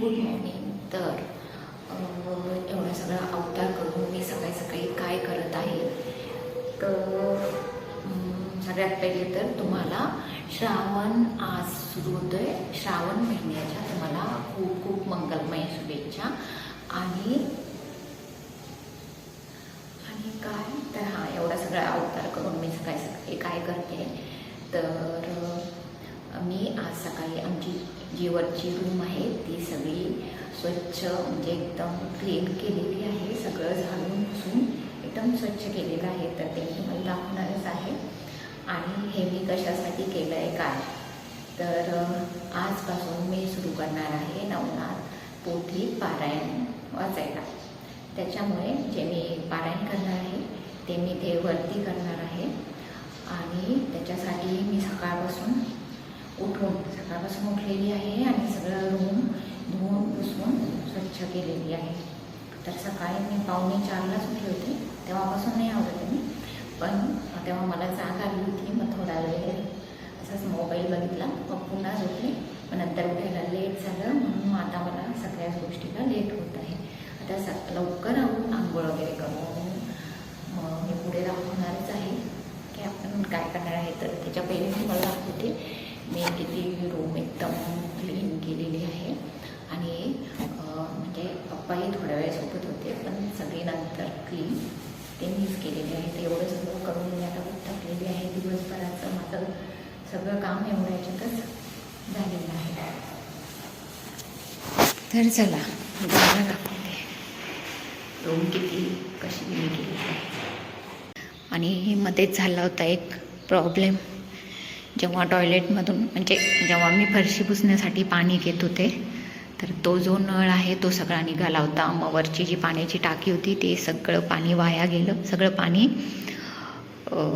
Good morning तर एवढा सगळा अवतार करून मी सकाळी सकाळी काय करत आहे? तर सगळ्यात पहिले तर तुम्हाला श्रावण आज सुरू होतोय. श्रावण महिन्याच्या तुम्हाला खूप खूप मंगलमय शुभेच्छा. आणि आणि काय? तर हा एवढा सगळा अवतार करून मी सकाळी सकाळी काय करते? तर मी आज सकाळी आमची जी वरची रूम आहे ती सगळी स्वच्छ म्हणजे एकदम क्लीन केलेली आहे. सगळं झाडून पुसून एकदम स्वच्छ केलेलं आहे. तर ते मी तुम्हाला दाखवणारच आहे. आणि हे मी कशासाठी केलं आहे काय? तर आजपासून मी सुरू करणार आहे नवनाथ पोथी पारायण वाचायला. त्याच्यामुळे जे मी पारायण करणार आहे ते मी ते वरती करणार आहे. आणि त्याच्यासाठी मी उठून सकाळपासून उठलेली आहे आणि सगळं रूम धुवून पुसून स्वच्छ केलेली आहे. तर सकाळी मी पावणे चारलाच उठले होते. तेव्हापासून नाही आवडत मी. पण तेव्हा मला जाग आली होती मग थोडा वेळ असाच मोबाईल बघितला. मग पुन्हा झोपले. मग नंतर उठायला लेट झालं. म्हणून आता मला सगळ्याच गोष्टीला लेट होत आहे. आता स लवकर आवून आंघोळ वगैरे करून मग मी पुढे दाखवणारच आहे. की आपण काय करणार आहे? तर त्याच्या पहिले मी मला दाखवते. मी किती रूम एकदम क्लीन केलेली आहे. आणि म्हणजे पप्पाही थोड्या वेळ सोबत होते पण सगळे नंतर क्लीन ते मीच केलेले आहे. ते एवढं सगळं करून मी आता खूप थकलेली आहे. दिवसभराचं माझं सगळं काम एवढ्या याच्यातच झालेलं आहे. तर चला दाखवते. रूम किती कशी मी केली आहे? आणि मध्येच झाला होता एक प्रॉब्लेम जेव्हा टॉयलेटमधून म्हणजे जेव्हा मी फरशी पुसण्यासाठी पाणी घेत होते तर तो जो नळ आहे तो सगळा निघाला होता. मग वरची जी पाण्याची टाकी होती ते सगळं पाणी वाया गेलं. सगळं पाणी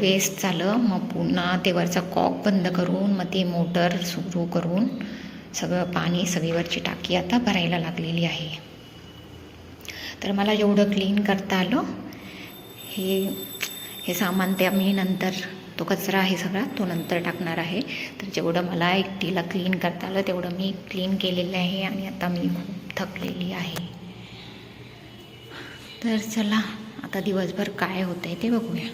वेस्ट झालं. मग पुन्हा ते वरचा कॉक बंद करून मग ती मोटर सुरू करून सगळं पाणी सगळीवरची टाकी आता भरायला लागलेली आहे. तर मला जेवढं क्लीन करता आलं हे हे सामान ते आम्ही नंतर तो कचरा आहे सगळा तो नंतर टाकणार आहे. तर जेवढं मला एकटीला क्लीन करता आलं तेवढं मी क्लीन केलेलं आहे आणि आता मी खूप थकलेली आहे. तर चला आता दिवसभर काय होतं आहे ते बघूया.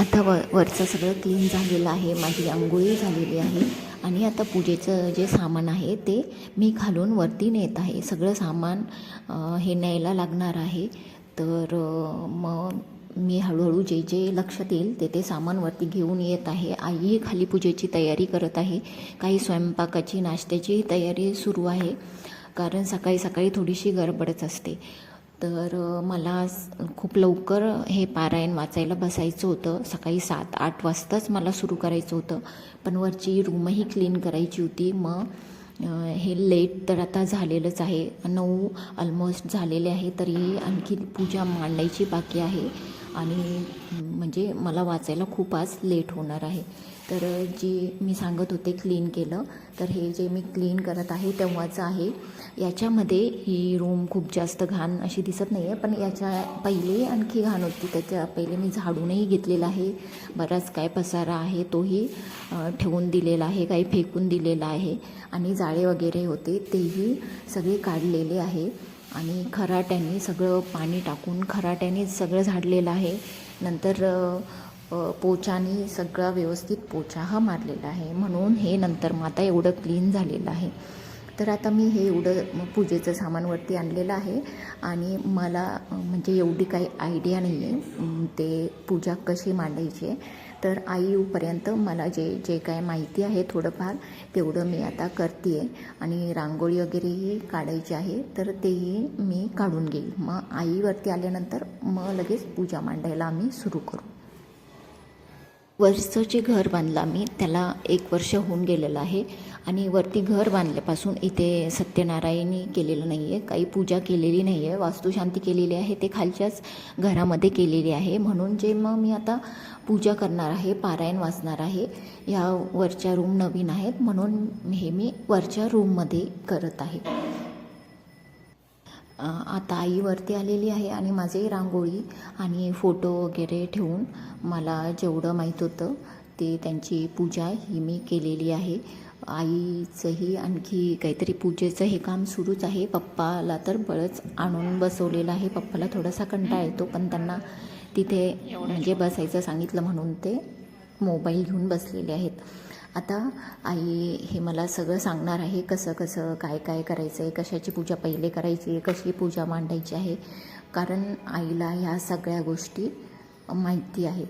आता व वरचं सगळं क्लीन झालेलं आहे माझी आंघोळी झालेली आहे आणि आता पूजेचं जे सामान आहे ते मी घालून वरती नेत आहे. सगळं सामान हे न्यायला लागणार आहे. तर मग मी हळूहळू जे जे लक्षात येईल ते ते सामानवरती घेऊन येत आहे. आईही खाली पूजेची तयारी करत आहे. काही स्वयंपाकाची नाश्त्याची तयारी सुरू आहे. कारण सकाळी सकाळी थोडीशी गडबडच असते. तर मला खूप लवकर हे पारायण वाचायला बसायचं होतं. सकाळी सात आठ वाजताच मला सुरू करायचं होतं. पण वरची रूमही क्लीन करायची होती. मग हे लेट तर आता झालेलंच आहे. नऊ ऑलमोस्ट झालेले आहे. तरी आणखी पूजा मांडायची बाकी आहे. आणि म्हणजे मला वाचायला खूप आज लेट होणार आहे. तर जी मी सांगत होते क्लीन केलं तर हे जे मी क्लीन करत आहे तेव्हाचं आहे. याच्यामध्ये ही रूम खूप जास्त घाण अशी दिसत नाही आहे पण याच्या पहिले आणखी घाण होती. त्याच्या पहिले मी झाडूनही घेतलेला आहे. बराच काय पसारा आहे तोही ठेवून दिलेला आहे काही फेकून दिलेला आहे. आणि जाळे वगैरे होते तेही सगळे काढलेले आहे. आणि खराट्याने सगळं पाणी टाकून खराट्याने सगळं झाडलेलं आहे. नंतर अ, पोचाने सगळा व्यवस्थित पोचा हा मारलेला आहे. म्हणून हे नंतर मग आता एवढं क्लीन झालेलं आहे. तर आता मी हे एवढं पूजेचं सामानवरती आणलेलं आहे. आणि मला म्हणजे एवढी काही आयडिया नाही आहे ते पूजा कशी मांडायची आहे. तर आई येऊपर्यंत मला जे जे काय माहिती आहे थोडंफार तेवढं मी आता करते आहे आणि रांगोळी वगैरेही काढायची आहे तर तेही मी काढून घेईल. मग आईवरती आल्यानंतर मग लगेच पूजा मांडायला आम्ही सुरू करू. वरचं जे घर बांधलं मी त्याला एक वर्ष होऊन गेलेलं आहे. आणि वरती घर बांधल्यापासून इथे सत्यनारायणी केलेलं नाही आहे काही पूजा केलेली नाही आहे वास्तुशांती केलेली आहे ते खालच्याच घरामध्ये केलेली आहे. म्हणून जे मग मी आता पूजा करणार आहे पारायण वाचणार आहे ह्या वरच्या रूम नवीन आहेत म्हणून हे मी वरच्या रूममध्ये करत आहे. आता आई वरती आलेली आहे आणि माझे रांगोळी आणि फोटो वगैरे ठेवून मला जेवढं माहीत होतं ते त्यांची पूजा ही मी केलेली आहे. आईचंही आणखी काहीतरी पूजेचं हे काम सुरूच आहे. पप्पाला तर बळच आणून बसवलेलं आहे. पप्पाला थोडासा कंटाळा येतो पण त्यांना तिथे म्हणजे बसायचं सांगितलं म्हणून ते मोबाईल घेऊन बसलेले आहेत. आता आई हे मला सगळं सांगणार आहे कसं कसं काय काय करायचं आहे कशाची पूजा पहिले करायची आहे कशी पूजा मांडायची आहे. कारण आईला ह्या सगळ्या गोष्टी माहिती आहेत.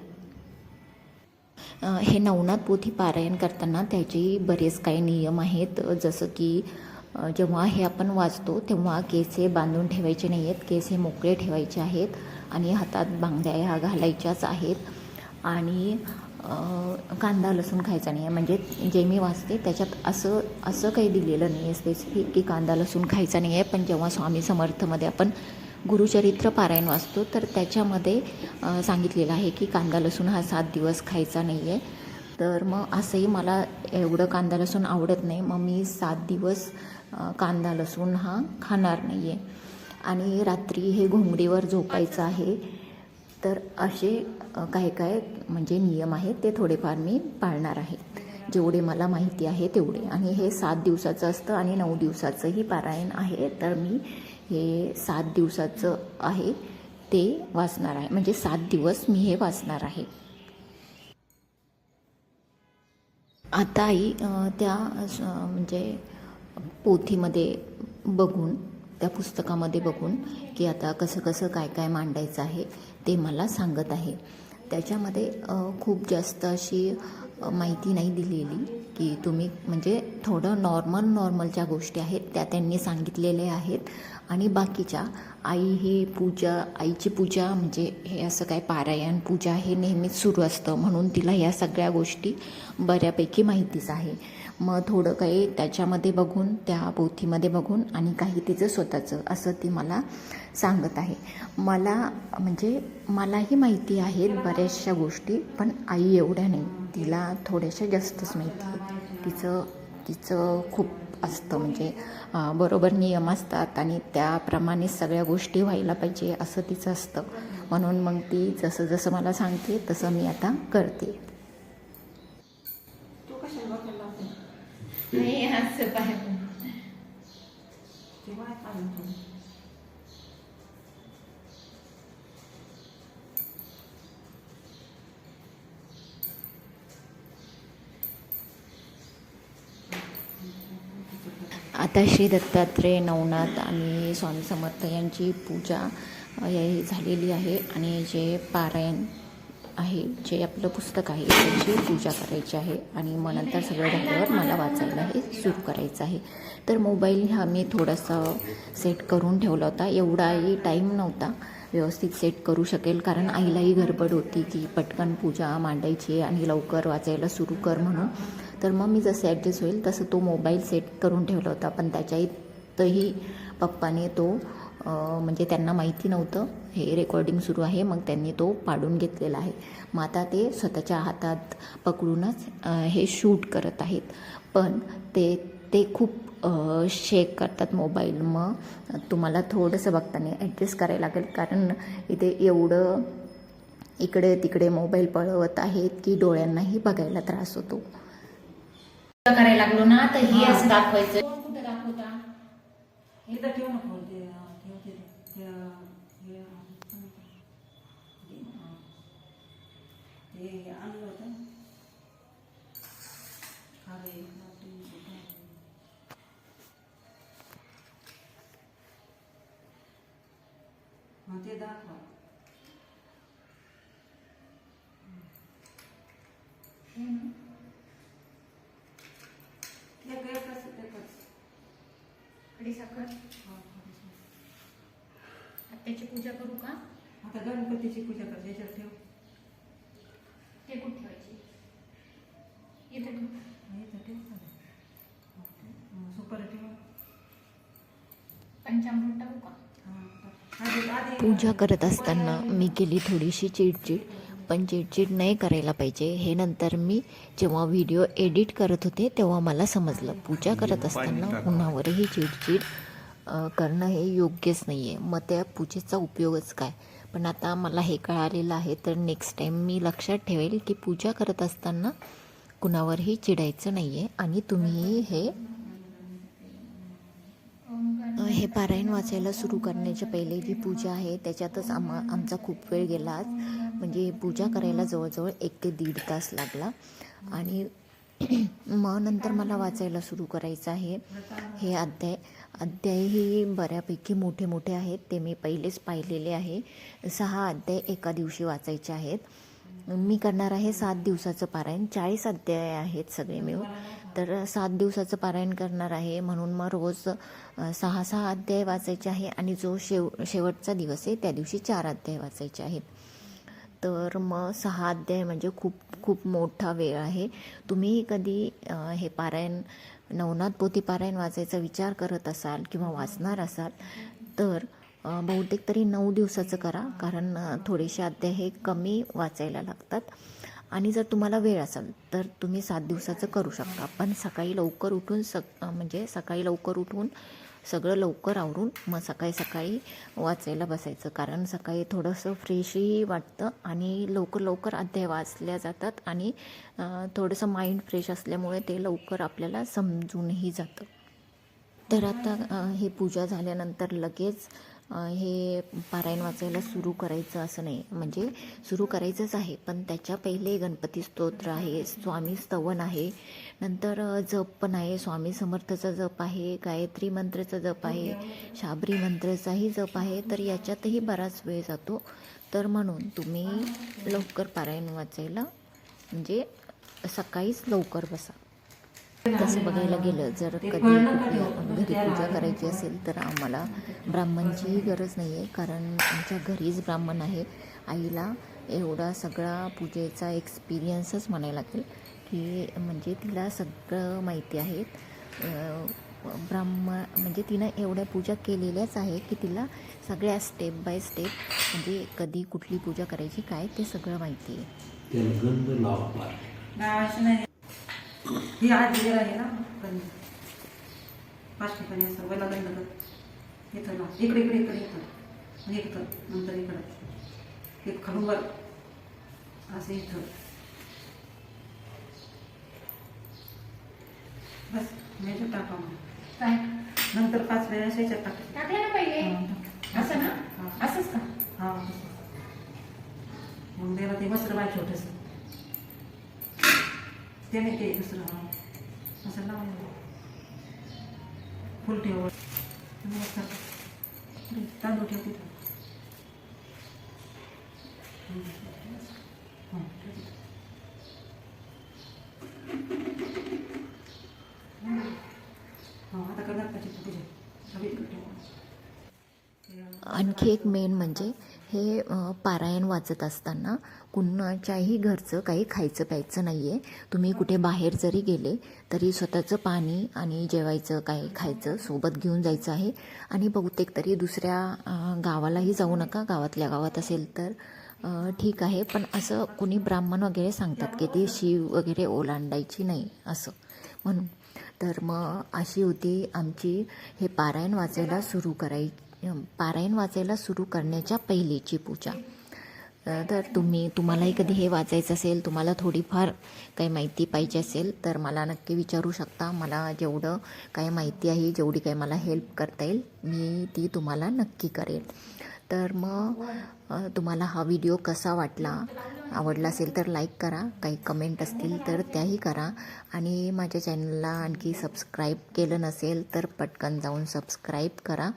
हे नवनाथ पोथी पारायण करताना त्याचे बरेच काही नियम आहेत. जसं की जेव्हा हे आपण वाचतो तेव्हा केस हे बांधून ठेवायचे नाही आहेत केस हे मोकळे ठेवायचे आहेत आणि हातात बांगड्या ह्या घालायच्याच आहेत. आणि कांदा लसूण खायचा नाही आहे म्हणजे जे मी वाचते त्याच्यात असं असं काही दिलेलं नाही आहे स्पेसिफिक की कांदा लसूण खायचा नाही आहे पण जेव्हा स्वामी समर्थमध्ये आपण गुरुचरित्र पारायण वाचतो तर त्याच्यामध्ये सांगितलेलं आहे की कांदा लसूण हा सात दिवस खायचा नाही आहे तर मग असंही मला एवढं कांदा लसूण आवडत नाही. मग मी सात दिवस कांदा लसूण हा खाणार नाही आहे आणि रात्री हे घोंगडीवर झोपायचं आहे. तर असे काय काय म्हणजे नियम आहेत ते थोडेफार मी पाळणार आहे. जेवढे मला माहिती आहे तेवढे. आणि हे सात दिवसाचं असतं आणि नऊ दिवसाचंही पारायण आहे. तर मी हे सात दिवसाचं आहे ते वाचणार आहे. म्हणजे सात दिवस मी हे वाचणार आहे. आता आई त्या म्हणजे पोथीमध्ये बघून त्या पुस्तकामध्ये बघून की आता कसं कसं काय काय मांडायचं आहे ते मला सांगत आहे. त्याच्यामध्ये खूप जास्त अशी माहिती नाही दिलेली की तुम्ही म्हणजे थोडं नॉर्मल नॉर्मलच्या गोष्टी आहेत त्या त्यांनी सांगितलेल्या आहेत. आणि बाकीच्या आई ही पूजा आईची पूजा म्हणजे हे असं काय पारायण पूजा हे नेहमीच सुरू असतं म्हणून तिला या सगळ्या गोष्टी बऱ्यापैकी माहितीच आहे. मग थोडं काही त्याच्यामध्ये बघून त्या पोथीमध्ये बघून आणि काही तिचं स्वतःचं असं ती मला सांगत आहे. मला म्हणजे मलाही माहिती आहेत बऱ्याचशा गोष्टी पण आई एवढ्या नाही. तिला थोड्याशा जास्तच माहिती आहे. तिचं तिचं खूप असतं म्हणजे बरोबर नियम असतात आणि त्याप्रमाणे सगळ्या गोष्टी व्हायला पाहिजे असं तिचं असतं. म्हणून मग ती जसं जसं मला सांगते तसं मी आता करते. ठेव. आता श्री दत्तात्रय नवनाथ आणि स्वामी समर्थ यांची पूजा हे झालेली आहे आणि जे पारायण आहे जे आपलं पुस्तक आहे त्याची पूजा करायची आहे आणि मग नंतर सगळं झाल्यावर मला वाचायला हे सुरू करायचं आहे. तर मोबाईल हा मी थोडासा सेट करून ठेवला होता. एवढाही टाईम नव्हता व्यवस्थित सेट करू शकेल कारण आईलाही गडबड होती की पटकन पूजा मांडायची आणि लवकर वाचायला सुरू कर म्हणून. तर मग मी जसं ॲडजस्ट होईल तसं तो मोबाईल सेट करून ठेवला होता. पण त्याच्या इथंही पप्पाने तो म्हणजे त्यांना माहिती नव्हतं. हे रेकॉर्डिंग सुरू आहे मग त्यांनी तो पाडून घेतलेला आहे. मग आता ते स्वतःच्या हातात पकडूनच हे शूट करत आहेत. पण ते ते खूप शेक करतात मोबाईल मग तुम्हाला थोडंसं बघताना ॲडजस्ट करायला लागेल. कारण इथे एवढं इकडे तिकडे मोबाईल पळवत आहेत की डोळ्यांनाही बघायला त्रास होतो. करायला लागलो ना तर ही असं दाखवायचं. कुठं दाखवता? इथं ठेव ना ते आणलं होतं. खारे. हं, ते दाखवा एक एकच एकच खडी साखर हा. त्याची पूजा करू का आता गणपतीची पूजा कर याच्यात ठेव कुठे ठेवायची. इथे. हा. हं, सुपारी ठेव. पंचामृत टाकू का? हा, पूजा करत असताना मी केली थोडीशी चिडचिड पण चिडचिड नाही करायला पाहिजे. हे नंतर मी जेव्हा व्हिडिओ एडिट करत होते तेव्हा मला समजलं. पूजा करत असताना कुणावरही चिडचिड करणं हे योग्यच नाही आहे मग त्या पूजेचा उपयोगच काय? पण आता मला हे कळालेलं आहे तर नेक्स्ट टाईम मी लक्षात ठेवेल की पूजा करत असताना कुणावरही चिडायचं नाही आहे आणि तुम्ही हे हे पारायण वाचायला सुरू करण्याच्या पहिले जी पूजा आहे त्याच्यातच आम्हा आमचा खूप वेळ गेला आज. म्हणजे पूजा करायला जवळजवळ एक ते दीड तास लागला. आणि मग नंतर मला वाचायला सुरू करायचं आहे. हे अध्याय अध्यायही बऱ्यापैकी मोठे मोठे आहेत. ते मी पहिलेच पाहिलेले आहे. सहा अध्याय एका दिवशी वाचायचे आहेत. मी करणार आहे सात दिवसाचं पारायण. चाळीस अध्याय आहेत सगळे मिळून. तर सात दिवसाचं पारायण करणार आहे. म्हणून मग रोज सहा सहा अध्याय वाचायचे आहे आणि जो शेव शेवटचा दिवस आहे त्या दिवशी चार अध्याय वाचायचे आहेत. तर मग सहा अध्याय म्हणजे खूप खूप मोठा वेळ आहे. तुम्ही कधी हे पारायण नवनाथ पोथी पारायण वाचायचा विचार करत असाल किंवा वाचणार असाल तर बहुतेक तरी नऊ दिवसाचं करा कारण थोडेसे अध्याय हे कमी वाचायला लागतात. आणि जर तुम्हाला वेळ असेल तर तुम्ही सात दिवसाचं करू शकता. पण सकाळी लवकर उठून सक म्हणजे सकाळी लवकर उठून सगळं लवकर आवरून मग सकाळी सकाळी वाचायला बसायचं. कारण सकाळी थोडंसं फ्रेशही वाटतं आणि लवकर लवकर अध्याय वाचल्या जातात आणि थोडंसं माइंड फ्रेश असल्यामुळे ते लवकर आपल्याला समजूनही जातं. तर आता ही हे पूजा झाल्यानंतर लगेच हे पारायण वाचायला सुरू करायचं असं नाही. म्हणजे सुरू करायचंच आहे. पण त्याच्या पहिले गणपती स्तोत्र आहे. स्वामी स्तवन आहे. नंतर जप पण आहे. स्वामी समर्थचा जप आहे. गायत्री मंत्रचा जप आहे. शाबरी मंत्राचाही जप आहे. तर याच्यातही बराच वेळ जातो. तर म्हणून तुम्ही लवकर पारायण वाचायला म्हणजे सकाळीच लवकर बसा. तसं बघायला गेलं जर कधी कुठली घरी पूजा करायची असेल तर आम्हाला ब्राह्मणचीही गरज नाही आहे कारण आमच्या घरीच ब्राह्मण आहे. आईला एवढा सगळा पूजेचा एक्सपिरियन्सच म्हणायला लागेल की म्हणजे तिला सगळं माहिती आहे. ब्राह्मण म्हणजे तिनं एवढ्या पूजा केलेल्याच आहे की तिला सगळ्या स्टेप बाय स्टेप म्हणजे कधी कुठली पूजा करायची काय ते सगळं माहिती आहे. ही आजी आहे ना पण पाच ठिकाणी असं गंध कर इथं ना इकडे इकडे इकडे इथं इथं नंतर इकडं. एक खालून वर असं इथं. बस मेजर टाका मग काय? नंतर पाच वेळा याच्यात टाका. टाकलं ना पहिले. असं ना. असंच का? हा. मग त्याला ते वस्त्र बाय छोटस. देने के गुस्सा मसाला फुल ठेव तांदूळ ठेवते आणखी एक मेन म्हणजे हे पारायण वाचत असताना कुणाच्याही घरचं काही खायचं प्यायचं नाही आहे तुम्ही कुठे बाहेर जरी गेले तरी स्वतःचं पाणी आणि जेवायचं काही खायचं सोबत घेऊन जायचं आहे. आणि बहुतेक तरी दुसऱ्या गावालाही जाऊ नका. गावातल्या गावात असेल तर ठीक आहे. पण असं कुणी ब्राह्मण वगैरे सांगतात की ती शिव वगैरे ओलांडायची नाही असं. म्हणून तर मग अशी होती आमची हे पारायण वाचायला सुरू करायची. पारायण वाचायला सुरू करण्याच्या पहिलीची पूजा. तर तुम्ही तुम्हालाही कधी हे वाचायचं असेल तुम्हाला थोडीफार काही माहिती पाहिजे असेल तर मला नक्की विचारू शकता. मला जेवढं काही माहिती आहे जेवढी काही मला हेल्प करता येईल मी ती तुम्हाला नक्की करेल तर मग तुम्हाला हा व्हिडिओ कसा वाटला? आवडला असेल तर लाईक करा काही कमेंट असतील तर त्याही करा. आणि माझ्या चॅनलला आणखी सबस्क्राईब केलं नसेल तर पटकन जाऊन सबस्क्राईब करा.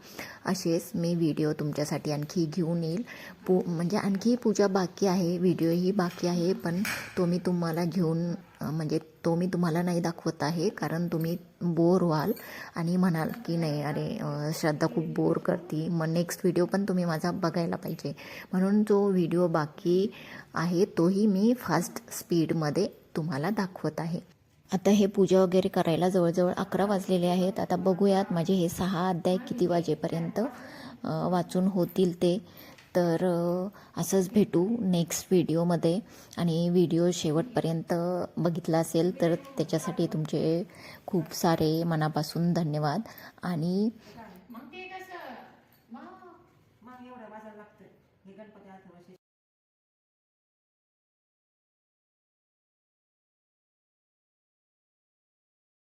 असेच मी व्हिडिओ तुमच्यासाठी आणखी घेऊन येईल. पू म्हणजे आणखी पूजा बाकी आहे व्हिडिओही बाकी आहे पण तो मी तुम्हाला घेऊन म्हणजे तो मी तुम्हाला नाही दाखवत आहे कारण तुम्ही बोर व्हाल आणि म्हणाल की नाही अरे श्रद्धा खूप बोर करते. मग नेक्स्ट व्हिडिओ पण तुम्ही माझा बघायला पाहिजे. म्हणून जो व्हिडिओ बाकी आहे तोही मी फास्ट स्पीडमध्ये तुम्हाला दाखवत आहे. आता हे पूजा वगैरे करायला जवळजवळ अकरा वाजलेले आहेत. आता बघूयात माझे हे सहा अध्याय किती वाजेपर्यंत वाचून होतील ते. तर असंच भेटू नेक्स्ट व्हिडिओमध्ये आणि व्हिडिओ शेवटपर्यंत बघितला असेल तर त्याच्यासाठी तुमचे खूप सारे मनापासून धन्यवाद. आणि